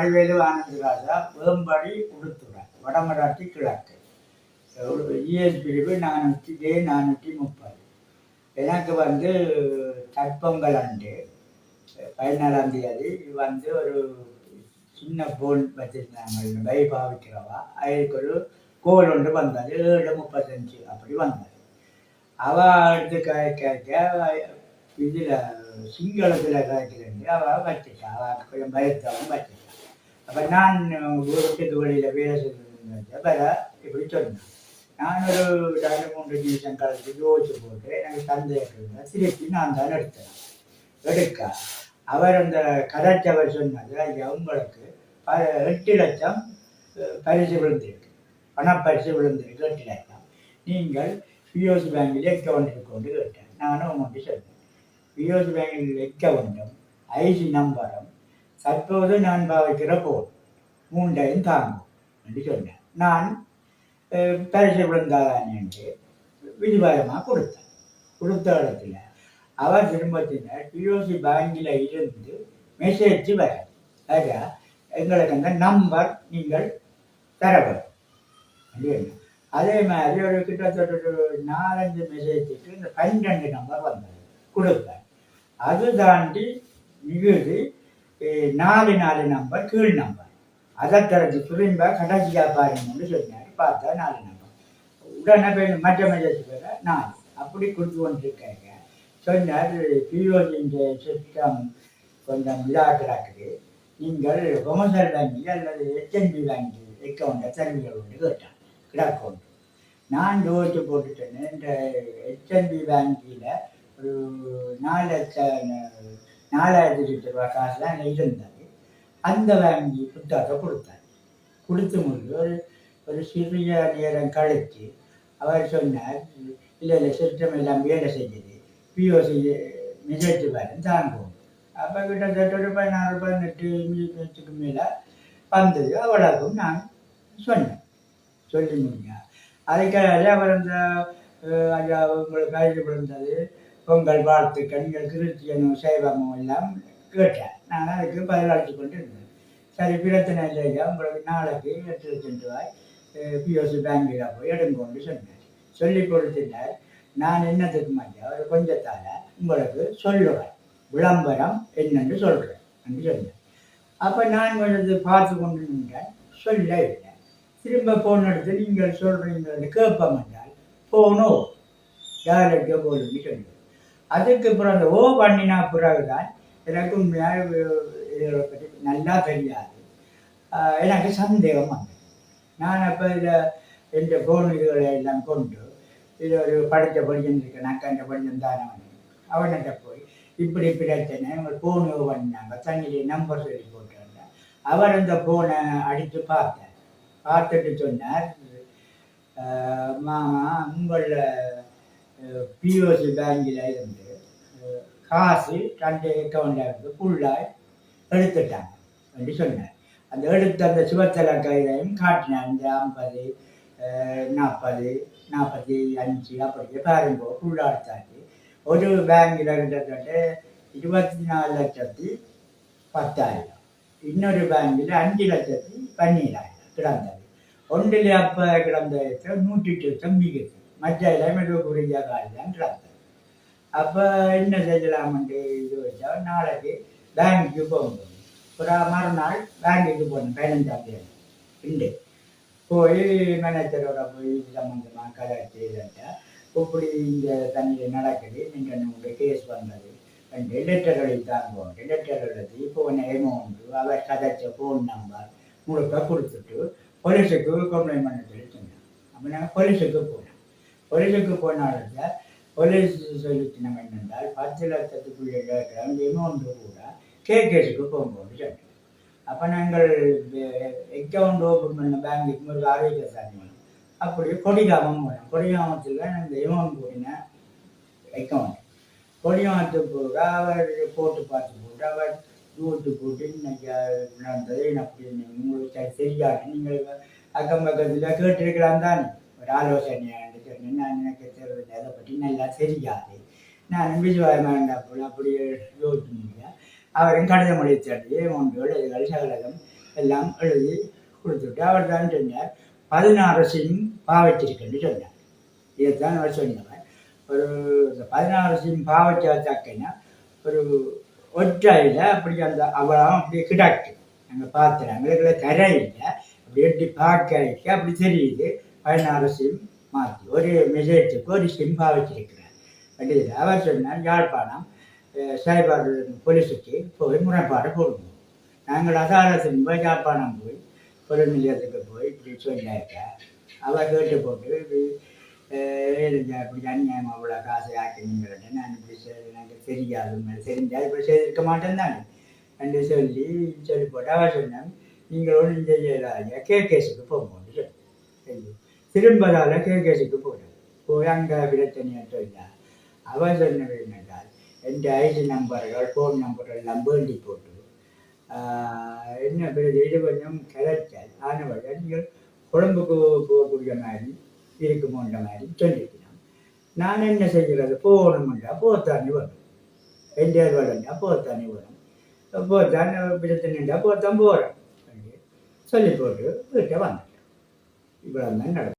மலைவேலு ஆனந்தராஜா வேம்பாடி உடுத்துறை வடமராட்சி கிழக்கு. இஎஸ் பிரிவு நானூற்றி ஜே நானூற்றி முப்பது. எனக்கு வந்து தற்பொங்கல் அன்று பதினாலாம் தேதி வந்து ஒரு சின்ன போன் வச்சிருந்தாங்க பை பாவிக்கிறவா. அதுக்கு ஒரு கோல் ஒன்று வந்தது ஏழு முப்பத்தஞ்சு அப்படி வந்தது. அவ எடுத்து கேட்க இதில் சிங்களத்தில் காய்க்கிறேன் அவள் வச்சுட்டா அவள் கொஞ்சம் பயத்தவன் வச்சுட்டான் அப்போ நான் வீட்டுக்கு வெளியில் வேலை செய்திருந்தேன் வேற இப்படி சொன்னேன் நான் ஒரு ரெண்டு மூன்று நிமிஷம் கலந்து யோசிச்சு போட்டு எனக்கு சந்தேகம் திருப்பி நான் தான் எடுத்தேன் எடுக்க அவர் அந்த கதைச்சவர் சொன்னது அவங்களுக்கு ப எட்டு லட்சம் பரிசு விழுந்திருக்கு பணப்பரிசு விழுந்திருக்கு எட்டு லட்சம் நீங்கள் பிஓசி பேங்கில் அக்கௌண்ட் கொண்டு கேட்டேன் நானும் உங்கள்கிட்ட சொன்னேன் பிஓசி பேங்கில் அக்கௌண்ட்டும் ஐசி நம்பரும் தற்போது நான் பாவிக்கிற போல் மூண்டையும் தாங்கும். என்று சொன்னேன் நான் பரிசு விழுந்தாதான் என்று விரிவாயமாக கொடுத்தேன் கொடுத்த இடத்துல அவர் திரும்பத்தினர் பிஓசி பேங்கில் இருந்து மெசேஜ் வர ஆக எங்களுக்கு அந்த நம்பர் நீங்கள் தர வேண்டும் அதே மாதிரி ஒரு கிட்டத்தட்ட ஒரு நாலஞ்சு மெசேஜுக்கு இந்த பன்னெண்டு நம்பர் வந்தது கொடுப்பேன் அது தாண்டி மிகுதி நாலு நாலு நம்பர் கீழ் நம்பர் அதை திறந்து திரும்ப கடைசியாக பாருங்கன்னு சொன்னார் பார்த்தா நாலு நம்பர் உடனே போய் மற்ற மெசேஜ் பேர நாலு. அப்படி கொடுத்து கொண்டிருக்காங்க. சொன்னார் பிஓசின்ற சிஸ்டம் கொஞ்சம் இதாக கிடக்குது நீங்கள் கொமர்ஷியல் வங்கி அல்லது ஹெச்என்பி வங்கி அக்கௌண்ட்டை தருவீர்கள் ஒன்று கேட்டான். கிடக்கௌண்ட் நான் யோசிச்சு போட்டுட்டேன் இந்த ஹெச்என்பி வங்கியில் ஒரு நாலு லட்சம் நாலாயிரத்தி எட்டு ரூபா காசு தான் இருந்தது அந்த வங்கி புத்தகத்தை கொடுத்தார். கொடுத்து முடிஞ்சு ஒரு ஒரு சிறிய நேரம் கழித்து அவர் சொன்னார் இல்லை இல்லை சிஸ்டம் எல்லாம் வேலை செஞ்சது. பிஓசி மெசேஜ் வரும் தாங்குவோம். அப்போ கிட்டத்தட்ட ஒரு பதினாறு பதினெட்டு நிமிஷத்துக்கு மேலே வந்தது. அவ்வளவுக்கும் நான் சொன்னேன். சொல்லி முடிஞ்சேன் அதுக்காக அவர் அந்த ஐயா உங்களுக்கு கழிவு விழுந்தது பொங்கல் வாழ்த்துக்கள் நீங்கள் கிறிஸ்டியனும் சைவமும் எல்லாம் கேட்டேன். நான் அதுக்கு பதிலளித்து கொண்டு இருந்தேன் சரி பிரச்சனை இல்லையா உங்களுக்கு நாளைக்கு எட்டு லட்சம் ரூபாய் பிஓசி பேங்கில் போய் எடுங்கொண்டு சொன்னேன் சொல்லி கொடுத்துட்டார். நான் என்னத்துக்கு மாட்டேன் ஒரு கொஞ்சத்தால் உங்களுக்கு சொல்லுவேன். விளம்பரம் என்னென்று சொல்கிறேன் என்று சொன்னேன் அப்போ நான் கொஞ்சம் பார்த்து கொண்டு நின்றேன் சொல்ல இல்லை. திரும்ப ஃபோன் எடுத்து நீங்கள் சொல்கிறீங்கன்னு கேட்போம் என்றால் ஃபோனோ யாருக்கு போகணும்னு சொன்னேன் அதுக்கு அப்புறம் அந்த ஓ பண்ணினா பிறகுதான் எனக்கும் உண்மையாக இதை பற்றி நல்லா தெரியாது. எனக்கு சந்தேகம் வந்தது. நான் அப்போ இதில் இந்த ஃபோன் இதுகளை எல்லாம் கொண்டு இது ஒரு படித்த படிச்சன் இருக்கேன் அக்கண்ட படிச்சன் தானே அவன்கிட்ட போய் இப்படி பிரச்சனை உங்கள் ஃபோனு பண்ணாங்க தண்ணியிலே நம்பர் சொல்லி போட்டிருந்தேன் அவர் அந்த ஃபோனை அடித்து பார்த்தேன் பார்த்துட்டு சொன்னார் மாமா உங்களில் பிஓசி பேங்கில் இருந்து அஹ், காசு ரெண்டு அக்கௌண்ட்டில் இருந்து ஃபுல்லாக எடுத்துட்டாங்க அப்படி சொன்னார். அந்த எடுத்த அந்த சுபத்தல கையிலையும் காட்டினார் இந்த ஐம்பது நாற்பது நாற்பத்தி அஞ்சு அப்படி பாருங்க ஃபுல்லாக எடுத்தாச்சு. ஒரு பேங்கில் கிட்டத்தட்ட இருபத்தி நாலு லட்சத்தி பத்தாயிரம். இன்னொரு பேங்கில் அஞ்சு லட்சத்தி பன்னீராயிரம் கிடந்தது. ஒன்றில் அப்போ கிடந்த நூற்றி லட்சம் மிகுது மற்ற எல்லாமே குறைஞ்சா காலம் தான் அப்போ என்ன செய்யலாம்னு இது வச்சா நாளைக்கு பேங்க்குக்கு போகணும் ஒரு மறுநாள் பேங்க்குக்கு போகணும் பதினஞ்சாம் தேதி உண்டு போய் மேனேஜரோட போய் சம்மந்தமாக கதை இல்லைட்டா இப்படி இந்த தண்ணியில் நடக்குது நீங்கள் உங்களுக்கு கேஸ் வந்தது ரெண்டு லெட்டர் எழுதித்தாங்க லெட்டர் எழுதி இப்போ ஒன்று அமௌண்ட்டு அவர் கதைச்ச ஃபோன் நம்பர் முழுக்க கொடுத்துட்டு போலீஸுக்கு கம்ப்ளைண்ட் பண்ண சொல்லி சொன்னாங்க அப்போ நாங்கள் போலீஸுக்கு போனோம் பொருளுக்கு போனாலும் போலீஸ் சொல்லிச்சினம் என்னென்றால் பத்து லட்சத்துக்குள்ளே கேட்குற எமௌண்ட்டு கூட கேகேஸுக்கு போகும்போது சொன்னோம் அப்போ நாங்கள் அக்கௌண்ட் ஓப்பன் பண்ண பேங்குக்கு ஒரு ஆரோக்கிய சாமி அப்படியே கொடிகாமம் போனோம். கொடிகாமத்தில் அந்த எமௌண்ட் போட்டின அக்கௌண்ட் கொடியாத்து போக அவர் போட்டு பார்த்து போட்டு அவர் யூட்டு போட்டு இன்னைக்கு நடந்தது அப்படின்னு உங்களுக்கு சரியாக நீங்கள் அக்கம் பக்கத்தில் கேட்டிருக்கலாம் தான். ஒரு ஆலோசனை சொன்னேன் நான் எனக்கு தெரியாது அதை பற்றி நல்லா தெரியாது. நான் விஜயவாயமாக போல அப்படியே யோசிச்சு முடியல அவரும் கடிதம் அளித்தது ஒன்றுகள் இதுகள் சகலகம் எல்லாம் எழுதி கொடுத்துட்டு அவர் தான் சொன்னார். பதினாறு சிம் பாவச்சிருக்கேன்னு சொன்னார். இதைத்தான் அவர் சொன்னவர் ஒரு பதினாறு சிம் பாவச்சா ஒரு ஒற்றையில் அப்படி அந்த அவளாம் அப்படியே கிடக்கு நாங்கள் பார்த்துறோம் எங்களுக்குள்ள கரையில் அப்படி எட்டி பார்க்க அப்படி தெரியுது. பதினாறு சிம் மாற்றி. ஒரு மெசேஜுக்கு ஒரு சிம் பாவச்சிருக்கிறார் வண்டியில் அவர் சொன்னார் யாழ்ப்பாணம் சைபர் போலீஸுக்கு போய் முறைப்பாடு போடுவோம். நாங்கள் அதாலத்தின் போய் யாழ்ப்பாணம் போய் பொருள் நிலையத்துக்கு போய் இப்படி சொன்னாக்க அவர் கேட்டு போட்டு இப்படி அஹ், அநியாயம் அவ்வளோ காசை ஆக்கினீங்கிறேன் நான் இப்படி செ- எனக்கு தெரியாது தெரிஞ்சால் இப்படி செய்திருக்க மாட்டேன் தானே. என்று சொல்லி சொல்லி போட்டு அவர் சொன்னாங்க நீங்கள் ஒன்றும் செய்யலாங்க கே கேஸுக்கு போகும்போது சொல்லி. திரும்பதால் கேகேசிக்கு போனேன் போய் அங்கே பிரச்சனையை சொன்னார் அவன் சொன்னது என்னென்றால் என் ஐடி நம்பர்கள் ஃபோன் நம்பர்கள் எல்லாம் வேண்டி போட்டு என்ன பிறகு இது கொஞ்சம் கிடைச்சால் ஆனவர்கள் நீங்கள் குழம்புக்கு போகக்கூடிய மாதிரி இருக்குமோன்ற மாதிரி சொல்லியிருக்கிறான். நான் என்ன செய்கிறது? போகணுமென்றா போத்தானே வரும். எந்த வரண்டா போத்தானே வரும். போத்தான் பிரச்சனைண்டா போத்தான் போகிறேன் சொல்லி போட்டு வீட்டை வந்துட்டேன் இவ்வளோ தான் நடக்கும்